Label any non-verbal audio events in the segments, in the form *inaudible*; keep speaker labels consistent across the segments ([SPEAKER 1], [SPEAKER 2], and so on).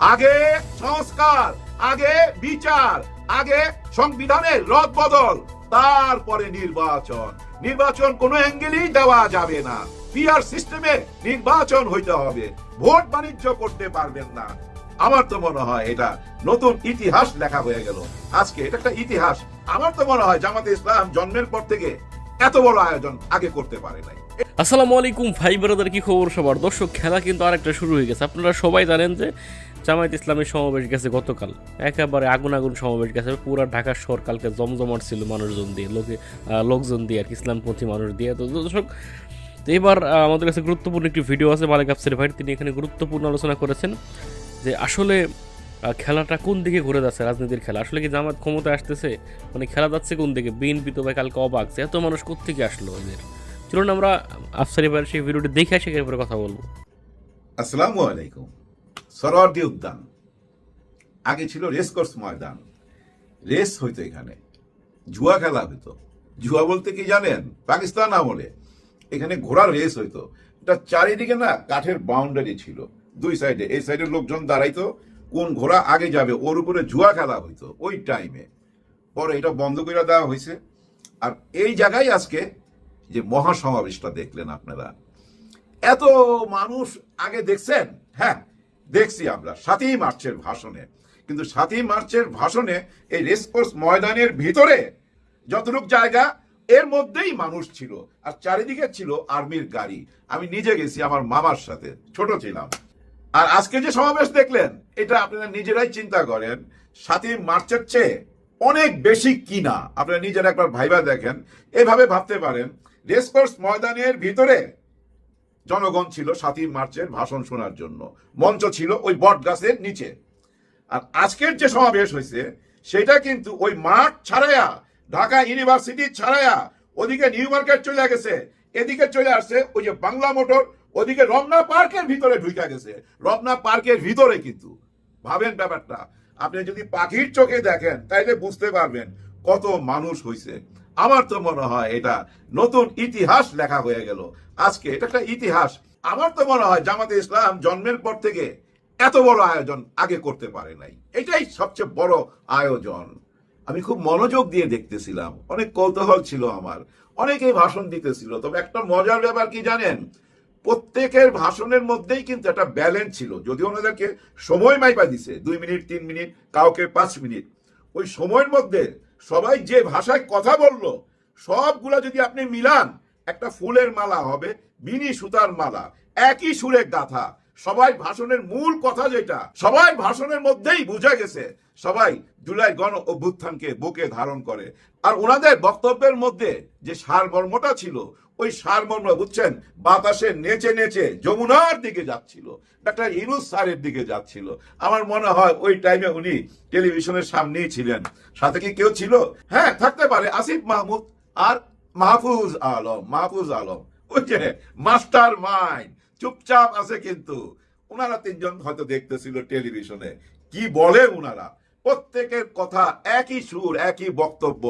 [SPEAKER 1] আগে সংস্কার, আগে বিচার, আগে সংবিধানের রদ বদল তারপরে নির্বাচন। নির্বাচন কোনো অ্যাঙ্গেলই দেওয়া যাবে না। পিআর সিস্টেমে নির্বাচন হইতে হবে। ভোট বাণিজ্য করতে পারবেন না। আমার তো মনে হয় এটা নতুন ইতিহাস লেখা হয়ে গেল। আজকে এটা একটা ইতিহাস। আমার তো মনে হয় জামাতে ইসলাম জন্মের পর থেকে এত বড় আয়োজন আগে করতে পারে নাই।
[SPEAKER 2] আসসালামু আলাইকুম ভাই ব্রাদার কি খবর সবার? দর্শক, খেলা কিন্তু আরেকটা শুরু হয়ে গেছে। আপনারা সবাই জানেন যে জামায়াত ইসলামের সমাবেশ গেছে গতকাল। একেবারে আগুন আগুন সমাবেশ গেছে। পুরো ঢাকা শহর কালকে জমজমাট ছিল মানুষজন দিয়ে, লোকে লোকজন দিয়ে আর কি, ইসলামপন্থী মানুষ দিয়ে। তো দর্শক, এবার আমাদের কাছে গুরুত্বপূর্ণ একটি ভিডিও আছে মালিক আফসের ভাই তিনি এখানে গুরুত্বপূর্ণ আলোচনা করেছেন যে আসলে খেলাটা কোন দিকে ঘুরে যাচ্ছে রাজনীতির খেলা? আসলে কি জামাত ক্ষমতা আসতেছে? মানে খেলা যাচ্ছে কোন দিকে? বিএনপি তো ভাই কালকে অবাক এত মানুষ কোথেকে আসলো এদের? চলুন আমরা আফসারি ভাইয়ের সেই ভিডিওটি দেখে আসে, এরপরে কথা বলব।
[SPEAKER 1] আসসালামু আলাইকুম। সরোয়ার্দী উদ্যান। আগে ছিল রেস কোর্স ময়দান। রেস হইতো এখানে। জুয়া খেলা হইতো। জুয়া বলতে কি জানেন? পাকিস্তান আমলে। এখানে ঘোড়ার রেস হইতো। এটা চারিদিকে না কাঠের বাউন্ডারি ছিল। দুই সাইডে এই সাইডের লোকজন দাঁড়াইতো। কোন ঘোড়া আগে যাবে, ওর উপরে জুয়া খেলা হইতো ওই টাইমে পরে এটা বন্ধ করে দেওয়া হয়েছে আর এই জায়গায় আজকে যে মহাসমাবেশটা দেখলেন আপনারা। এত মানুষ আগে দেখছেন? হ্যাঁ দেখছি আমরা, সাতই মার্চের ভাষণে। কিন্তু সাতই মার্চের ভাষণে এই রেসকোর্স ময়দানের ভিতরে যতটুক জায়গা, এর মধ্যেই মানুষ ছিল আর চারিদিকে ছিল আর্মির গাড়ি। আমি নিজে গেছি আমার মামার সাথে, ছোট ছিলাম। আর আজকে যে সমাবেশ দেখলেন, এটা আপনারা নিজেরাই চিন্তা করেন, সাতই মার্চের চেয়ে অনেক বেশি কিনা। আপনারা নিজেরা একবার ভাইবা দেখেন। এভাবে ভাবতে পারেন রেসকোর্স ময়দানের ভিতরে জনগণ ছিল সাতই মার্চের ভাষণ শোনার জন্য। মঞ্চ ছিল ওই বট গাছের নিচে। আর আজকের যে সমাবেশ হয়েছে, সেটা কিন্তু ওই মাঠ ছাড়াইয়া ঢাকা ইউনিভার্সিটি ছাড়াইয়া ওদিকে নিউ মার্কেট চলে গেছে। এদিকে চলে আসছে ওই যে বাংলা মোটর, ওদিকে রমনা পার্কের ভিতরে ঢুকে গেছে। রমনা পার্কের ভিতরে কিন্তু। ভাবেন ব্যাপারটা। আপনি যদি পাখির চোখে দেখেন, তাইলে বুঝতে পারবেন কত মানুষ হয়েছে আমার তো মনে হয় এটা নতুন ইতিহাস লেখা হয়ে গেল। আজকে এটা একটা ইতিহাস। আমার তো মনে হয় জামাতে ইসলাম জন্মের পর থেকে এত বড় আয়োজন আগে করতে পারে নাই। এটাই সবচেয়ে বড় আয়োজন। আমি খুব মনোযোগ দিয়ে দেখতেছিলাম। অনেক কৌতূহল ছিল আমার। অনেকেই ভাষণ দিতেছিল। তবে একটা মজার ব্যাপার কি জানেন? প্রত্যেকের ভাষণের মধ্যেই কিন্তু একটা ব্যালেন্স ছিল। যদি ওনাদেরকে সময় মাইপা দিছে। দুই মিনিট, তিন মিনিট, কাউকে পাঁচ মিনিট। ওই সময়ের মধ্যে সবাই যে ভাষায় কথা বলল, সবগুলা যদি আপনি মিলান, একটা ফুলের মালা হবে বিনি সুতার মালা, একই সুরে গাথা সবাই ভাষণের মূল কথা যেটা, সবাই ভাষণের মধ্যেই বুঝা গেছে, সবাই জুলাই গণ অভ্যুত্থানকে বুকে ধারণ করে। আর ওনাদের বক্তব্যের মধ্যে যে সারমর্মটা ছিল, ওই সারমর্ম বুঝছেন, বাতাসে নেচে নেচে যমুনার দিকে যাচ্ছিল ডাক্তার ইনুস স্যারের দিকে যাচ্ছিল। আমার মনে হয় ওই টাইমে উনি টেলিভিশনের সামনেই ছিলেন। সাথে কি কেউ ছিল? হ্যাঁ থাকতে পারে, আসিফ মাহমুদ আর মাহফুজ আলম মাহফুজ আলম। ওই যে মাস্টার মাইন্ড চুপচাপ আছে কিন্তু। ওনারা তিনজন হয়তো দেখতেছিল টেলিভিশনে। কি বলে ওনারা প্রত্যেকের কথা একই সুর, একই বক্তব্য।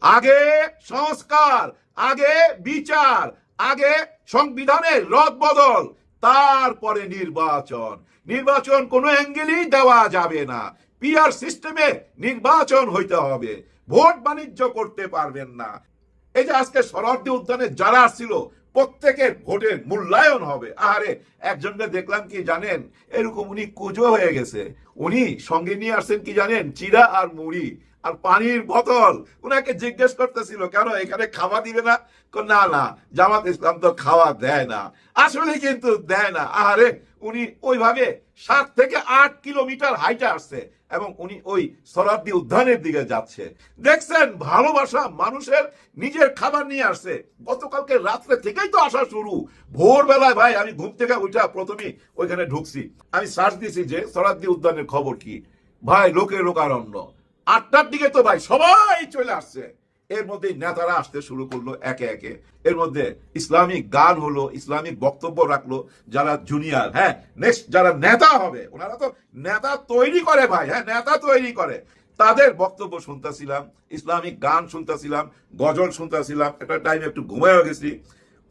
[SPEAKER 1] আগে সংস্কার, আগে বিচার, আগে সংবিধানের রদ বদল, তারপরে নির্বাচন। নির্বাচন কোনো অ্যাঙ্গেলই দেওয়া যাবে না। পিআর সিস্টেমে নির্বাচন হইতে হবে। ভোট বাণিজ্য করতে পারবেন না। এই যে আজকে শরৎদি উদ্যানে যারা আসছিল, প্রত্যেকের ভোটের মূল্যায়ন হবে। আরে একজনকে দেখলাম কি জানেন, এরকম উনি কুজো হয়ে গেছে। উনি সঙ্গে নিয়ে আসছেন কি জানেন চিরা আর মুড়ি আর পানির বোতল। উনাকে জিজ্ঞেস করতেছিল, কেন এখানে খাওয়া দিবে না? না না, জামাত ইসলাম তো খাওয়া দেয় না। আসলে কিন্তু দেয় না। আরে উনি ওইভাবে সাত থেকে আট কিলোমিটার হাইটে আসছে এবং উনি ওই সরাদ্দি উদ্যানের দিকে যাচ্ছে। দেখছেন, ভালোবাসা মানুষের নিজের খাবার নিয়ে আসছে। গতকালকে রাত্রে থেকেই তো আসা শুরু। ভোরবেলায় ভাই, আমি ঘুম থেকে উঠা প্রথমে ওইখানে ঢুকছি। আমি সার্চ দিছি যে সরাদ্দি উদ্যানের খবর কি। ভাই, লোকে লোকারণ্য। আটটার দিকে তো ভাই সবাই চলে আসছে। এর মধ্যে নেতারা আসতে শুরু করল একে একে। এর মধ্যে ইসলামিক গান হলো, ইসলামিক বক্তব্য রাখল যারা জুনিয়র হ্যাঁ নেক্সট যারা নেতা হবে, ওনারা তো নেতা তৈরি করে ভাই হ্যাঁ নেতা তৈরি করে। তাদের বক্তব্য শুনতেছিলাম, ইসলামিক গান শুনতেছিলাম, গজল শুনতেছিলাম, একটা টাইমে একটু ঘুমায়ও গেছি।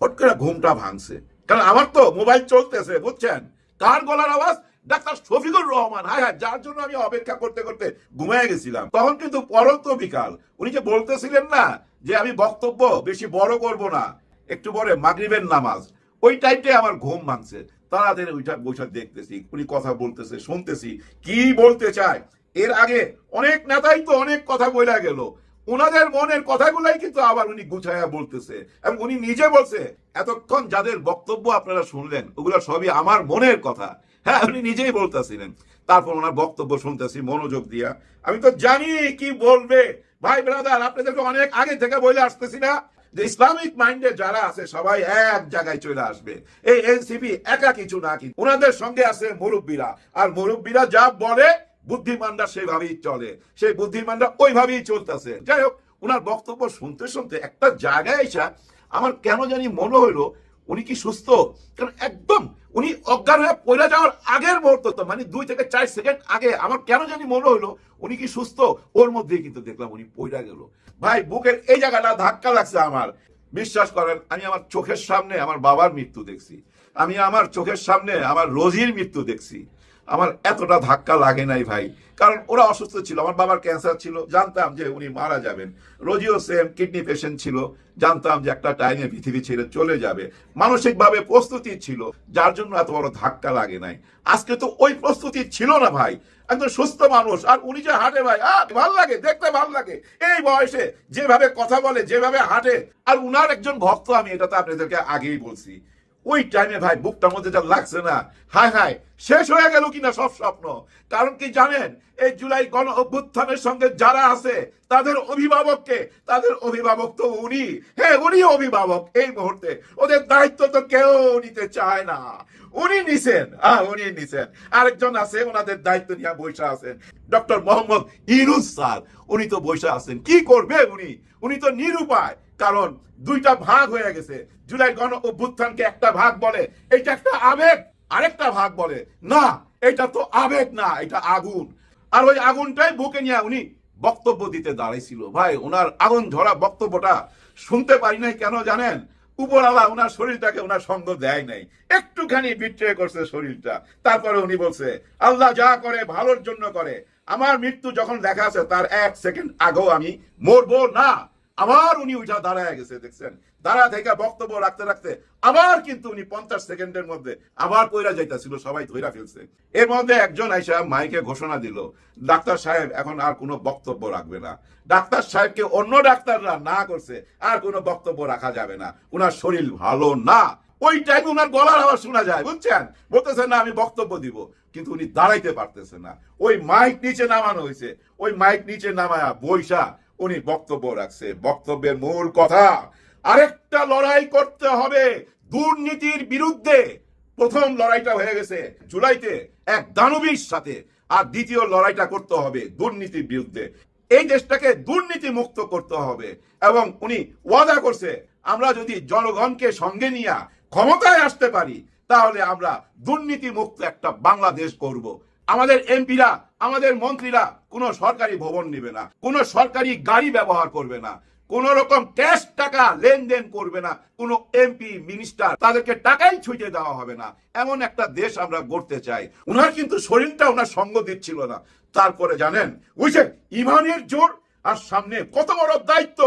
[SPEAKER 1] হট করে ঘুমটা ভাঙছে। কারণ আমার তো মোবাইল চলতেছে, বুঝছেন? কার গলার আওয়াজ? ডাক্তার শফিকুর রহমান হ্যাঁ হ্যাঁ যার জন্য আমি অপেক্ষা করতে করতে ঘুমিয়ে গেছিলাম। তখন কিন্তু পরন্ত বিকাল। উনি যে বলতেছিলেন না যে আমি বক্তব্য বেশি বড় করব না, একটু পরে মাগরিবের নামাজ, ওই টাইপে আমার ঘুম ভাঙছে। তাড়াতাড়ি ওইটা বৈঠক দেখতেছি, উনি কথা বলতেছে, শুনতেছি, কি বলতে চায়। এর আগে অনেক নেতাই তো অনেক কথা বলে গেল। ওনাদের মনের কথাগুলাই কিন্তু আবার উনি গুছাইয়া বলতেছে এবং উনি নিজে বলছে, এতক্ষণ যাদের বক্তব্য আপনারা শুনলেন, ওগুলো সবই আমার মনের কথা। হ্যাঁ উনি নিজেই বলতেছিলেন। তারপর ওনার বক্তব্য শুনতেছি, মনোযোগ দিয়া। আমি তো জানি কি বলবে। ভাই ব্রাদার আপনাদেরকে অনেক আগে থেকে বলে আসতেছি না যে ইসলামিক মাইন্ডে যারা আছে, সবাই এক জায়গায় চলে আসবে। এই এনসিপি একা কিছু না কি ওনাদের সঙ্গে আছে মুরব্বীরা। আর মুরব্বীরা যা বলে, বুদ্ধিমানরা সেভাবেই চলে। সেই বুদ্ধিমানরা ওইভাবেই চলতেছে। যাই হোক, ওনার বক্তব্য শুনতে শুনতে একটা জায়গায় এসা আমার কেন জানি মনে হইল উনি কি সুস্থ? কারণ একদম উনি অজ্ঞান হয়ে পড়ে যাওয়ার আগের মুহূর্ত তো মানে দুই থেকে চার সেকেন্ড আগে। আমার কেন জানি মনে হলো উনি কি সুস্থ? ওর মধ্যে কিন্তু দেখলাম উনি পয়লা গেল। ভাই, বুকের এই জায়গাটা ধাক্কা লাগছে আমার। বিশ্বাস করেন, আমি আমার চোখের সামনে আমার বাবার মৃত্যু দেখছি। আমি আমার চোখের সামনে আমার রোজির মৃত্যু দেখছি। আমার এতটা ধাক্কা লাগে নাই ভাই। কারণ ওরা অসুস্থ ছিল, আমার বাবার ক্যান্সার ছিল, জানতাম যে উনি মারা যাবেন। রোজিও সেম কিডনি পেশেন্ট ছিল, জানতাম যে একটা টাইমে পৃথিবী ছেড়ে চলে যাবে। মানসিকভাবে প্রস্তুতি ছিল, যার জন্য এত বড় ধাক্কা লাগে নাই। আজকে তো ওই প্রস্তুতি ছিল না ভাই। একজন সুস্থ মানুষ, আর উনি যে হাঁটে ভাই, আহ, ভালো লাগে, দেখতে ভালো লাগে। এই বয়সে যেভাবে কথা বলে, যেভাবে হাঁটে, আর উনার একজন ভক্ত আমি এটা তো আপনাদেরকে আগেই বলছি। ওই টাইমে ভাই বুকটার মধ্যে যা লাগছে না। হায় হায়, শেষ হয়ে গেল কিনা সব স্বপ্ন। কারণ কি জানেন, এই জুলাই গণ অভ্যুত্থানের সঙ্গে যারা আছে, তাদের অভিভাবককে, তাদের অভিভাবক তো উনি। হ্যাঁ উনি অভিভাবক এই মুহূর্তে। ওদের দায়িত্ব তো কেউ নিতে চায় না। উনি নিছেন, আহ, উনি নিছেন। আরেকজন আছে, ওনাদের দায়িত্ব নিয়ে বৈশা আছেন। ডক্টর মোহাম্মদ ইনুস স্যার, উনি তো বৈশা আছেন। কি করবে উনি? উনি তো নিরুপায়। কারণ দুইটা ভাগ হয়ে গেছে। জুলাই গণ অভ্যুত্থানকে একটা ভাগ বলে এটা একটা আবেগ, আরেকটা ভাগ বলে। না এটা তো আবেগ না, এটা আগুন। আর ওই আগুনটাই বুকে নিয়ে উনি বক্তব্য দিতে দাঁড়াইছিল। ভাই, ওনার আগুন ঝরা বক্তব্যটা শুনতে পারি নাই কেন জানেন? উপরওয়ালা ওনার শরীরটাকে ওনার সঙ্গ দেয় নাই। একটুখানি বিট্রে করছে শরীরটা। তারপরে উনি বলছে, আল্লাহ যা করে, ভালোর জন্য করে। আমার মৃত্যু যখন দেখা আছে, তার এক সেকেন্ড আগেও আমি মরবো না। আবার উনি উঠা দাঁড়ায় গেছে, দেখছেন? দাঁড়া থেকে বক্তব্য রাখতে রাখতে আবার কিন্তু উনি পঞ্চাশ সেকেন্ডের মধ্যে আবার কইরা যাইতাছিল, সবাই ধইরা ফেলছে। এর মধ্যে একজন আইসা মাইকে ঘোষণা দিল, ডাক্তার সাহেব, এখন আর কোনো বক্তব্য রাখবে না। ডাক্তার সাহেবকে অন্য ডাক্তাররা না করছে, আর কোনো বক্তব্য রাখা যাবে না। উনার শরীর ভালো না। ওই টাইমে উনার গলার আওয়াজ শোনা যায়, বুঝছেন? বলতেছেন না, আমি বক্তব্য দিব। কিন্তু উনি দাঁড়াইতে পারতেছে না। ওই মাইক নিচে নামানো হয়েছে ওই মাইক নিচে নামায়া বৈশা উনি বক্তব্য রাখছে। বক্তব্যের মূল কথা আরেকটা লড়াই করতে হবে দুর্নীতির বিরুদ্ধে। প্রথম লড়াইটা হয়ে গেছে জুলাইতে এক দানবীর সাথে, আর দ্বিতীয় লড়াইটা করতে হবে দুর্নীতির বিরুদ্ধে। এই দেশটাকে দুর্নীতি মুক্ত করতে হবে, এবং উনি ওয়াদা করছে, আমরা যদি জনগণকে সঙ্গে নিয়ে ক্ষমতায় আসতে পারি, তাহলে আমরা দুর্নীতি মুক্ত একটা বাংলাদেশ করব। আমাদের এমপিরা, আমাদের মন্ত্রীরা কোনো সরকারি ভবন নেবে না, কোনো সরকারি গাড়ি ব্যবহার করবে না। কোন রকম ক্যাশ টাকা লেনদেন করবে না। কোনো এমপি মিনিস্টার তাদেরকে টাকাই ছুটে দেওয়া হবে না। এমন একটা দেশ আমরা গড়তে চাই। উনার কিন্তু শরীরটা ওনার সঙ্গ দিচ্ছিল না। তারপরে জানেন বুঝছেন ইমানের জোর আর সামনে কত বড় দায়িত্ব।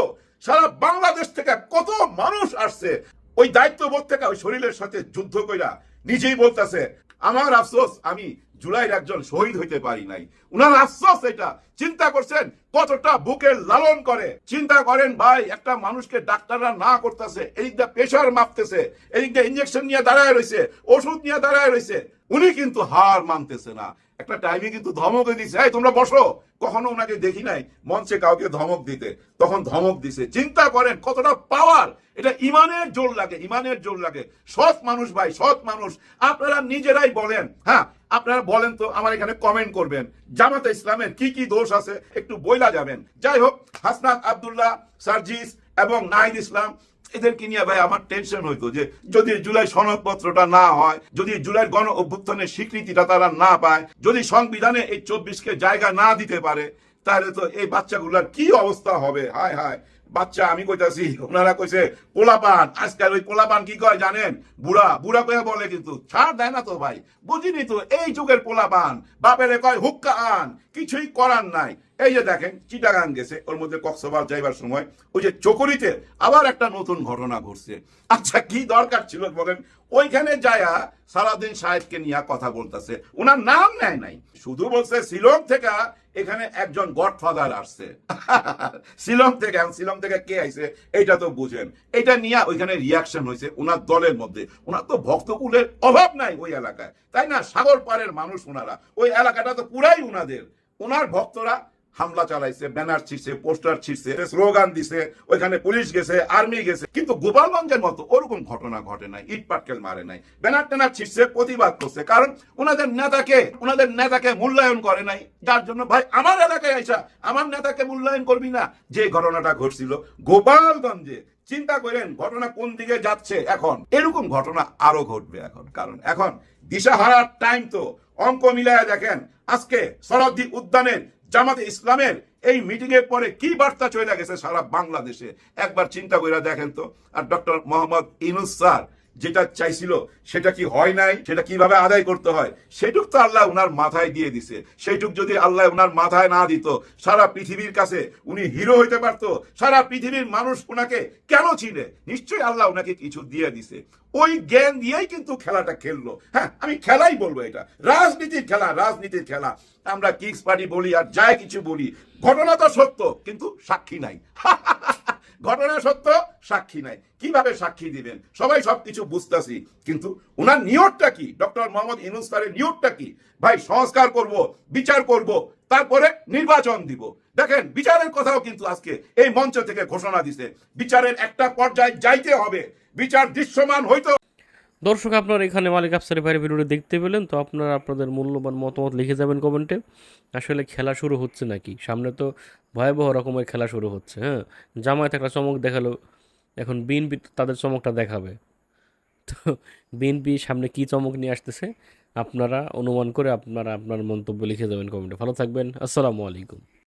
[SPEAKER 1] সারা বাংলাদেশ থেকে কত মানুষ আসছে। ওই দায়িত্ববোধ থেকে ওই শরীরের সাথে যুদ্ধ কইরা নিজেই বলতেছে, আমার আফসোস, আমি জুলাইয়ের একজন শহীদ হইতে পারি নাই। উনার আফসোস এটা। চিন্তা করছেন, কতটা বুকের লালন করে। চিন্তা করেন, ভাই, একটা মানুষকে ডাক্তাররা না করতেছে এদিকটা প্রেশার মাপতেছে এদিকটা ইঞ্জেকশন নিয়ে দাঁড়ায় রয়েছে ওষুধ নিয়ে দাঁড়ায় রয়েছে উনি কিন্তু হার মানতেছে না। একটা টাইমে কিন্তু ধমক দিছে, এই, তোমরা বসো। কখনো ওনাকে দেখি নাই, মঞ্চে কাউকে ধমক দিতে। তখন ধমক দিছে। চিন্তা করেন, কতটা পাওয়ার এটা ইমানের জোর লাগে, ইমানের জোর লাগে। সৎ মানুষ, ভাই, সৎ মানুষ। আপনারা নিজেরাই বলেন হ্যাঁ আপনারা বলেন তো আমার এখানে কমেন্ট করবেন। জামাতে ইসলামের কি কি দোষ আছে? একটু বইলা যাবেন। যাই হোক, হাসনাত আব্দুল্লাহ, সার্জিস এবং নাহিদ ইসলাম, এদেরকে নিয়ে ভাই আমার টেনশন হইতো যে যদি জুলাই সনদপত্রটা না হয়, যদি জুলাই গণ অভ্যুত্থানের স্বীকৃতিটা তারা না পায়, যদি সংবিধানে এই চব্বিশকে জায়গা না দিতে পারে, তাহলে তো এই বাচ্চাগুলার কি অবস্থা হবে? হায় হায়। বাচ্চা, আমি কইতাছি, ওনারা কইছে, পোলাপান। আজকাল ওই পোলাপান কি কয় জানেন? বুড়া বুড়া কয়ে বলে কিন্তু, ছাড় দেয় না তো ভাই, বুঝিনি তো, এই যুগের পোলাপান। বাপেরে কয়, হুক্কা আন, কিছুই করার নাই। এই যে দেখেন, চিটাগাং গেছে, ওর মধ্যে কক্সবাজার যাইবার সময়। ওই যে চকরিতে আবার একটা নতুন ঘটনা ঘটছে। আচ্ছা কি দরকার ছিল বলেন? ওইখানে যায়া সারাদিন সাহেবকে নিয়ে কথা বলতেছে। ওনার নাম নেয় নাই। শুধু বলছে, শিলং থেকে এখানে একজন গডফাদার আসছে। শিলং থেকে শিলং থেকে কে আইছে এটা তো বুঝেন। এটা নিয়ে ওইখানে রিয়াকশন হয়েছে ওনার দলের মধ্যে। ওনার তো ভক্তকুলের অভাব নাই ওই এলাকায়। তাই না? সাগর পাড়ের মানুষ ওনারা ওই এলাকাটা তো পুরাই ওনাদের ওনার ভক্তরা হামলা চালাইছে, ব্যানার ছিঁড়ছে, পোস্টার ছিঁড়ছে, স্লোগান দিছে, ওইখানে পুলিশ গেছে, আর্মি গেছে। কিন্তু গোপালগঞ্জের মতো ওরকম ঘটনা ঘটে নাই, ইট পাটকেল মারে নাই। ব্যানার ট্যানার ছিঁড়ছে, প্রতিবাদ করছে। কারণ ওনাদের নেতাকে ওনাদের নেতাকে মূল্যায়ন করে নাই। যার জন্য, ভাই, আমার এলাকায় আইসা, আমার নেতাকে মূল্যায়ন করবি না। যে ঘটনাটা ঘটছিল, গোপালগঞ্জে, চিন্তা করেন ঘটনা কোন দিকে যাচ্ছে এখন। এরকম ঘটনা আরও ঘটবে এখন। কারণ এখন দিশাহারার টাইম তো অঙ্ক মিলায়া দেখেন, আজকে শরদ্দি উদ্যানের জামাতে ইসলামের এই মিটিং এর পরে কি বার্তা চলে গেছে সারা বাংলাদেশে? একবার চিন্তা করে দেখেন তো। আর ডক্টর মোহাম্মদ ইনুস স্যার যেটা চাইছিল, সেটা কি হয় নাই? সেটা কীভাবে আদায় করতে হয়? সেটুক তো আল্লাহ উনার মাথায় দিয়ে দিছে। সেটুক যদি আল্লাহ উনার মাথায় না দিত, সারা পৃথিবীর কাছে উনি হিরো হইতে পারতো। সারা পৃথিবীর মানুষ উনাকে কেন চিনে? নিশ্চয়ই আল্লাহ উনাকে কিছু দিয়ে দিছে। ওই জ্ঞান দিয়েই কিন্তু খেলাটা খেললো। হ্যাঁ আমি খেলাই বলব এটা। রাজনীতির খেলা রাজনীতির খেলা। আমরা কিংস পার্টি বলি আর যাই কিছু বলি। ঘটনা তো সত্য, কিন্তু সাক্ষী নাই। *laughs* ঘটনা সত্য, সাক্ষী নাই। কীভাবে সাক্ষী দিবেন? সবাই সবকিছু বুঝতেছি, কিন্তু ওনার নিয়তটা কি? ডক্টর মোহাম্মদ ইনুস স্যারের নিয়তটা কি? ভাই, সংস্কার করব, বিচার করব, তারপরে নির্বাচন দিব। দেখেন, বিচারের কথাও কিন্তু আজকে এই মঞ্চ থেকে ঘোষণা দিছে। বিচারের একটা পর্যায়ে যাইতে হবে। বিচার দৃশ্যমান হইতে
[SPEAKER 2] দর্শক, আপনারা এখানে মালিক আফসারি ভাইয়ের ভিডিওটি দেখতে পেলেন, তো আপনারা আপনাদের মূল্যবান মতামত লিখে যাবেন কমেন্টে। আসলে খেলা শুরু হচ্ছে নাকি? সামনে তো ভয়াবহ রকমের খেলা শুরু হচ্ছে হ্যাঁ? জামায়াত একটা চমক দেখাল, এখন বিএনপি তাদের চমকটা দেখাবে। তো বিএনপি সামনে কি চমক নিয়ে আসতেছে, আপনারা অনুমান করে আপনারা আপনার মন্তব্য লিখে যাবেন কমেন্টে। ভালো থাকবেন, আসসালামু আলাইকুম।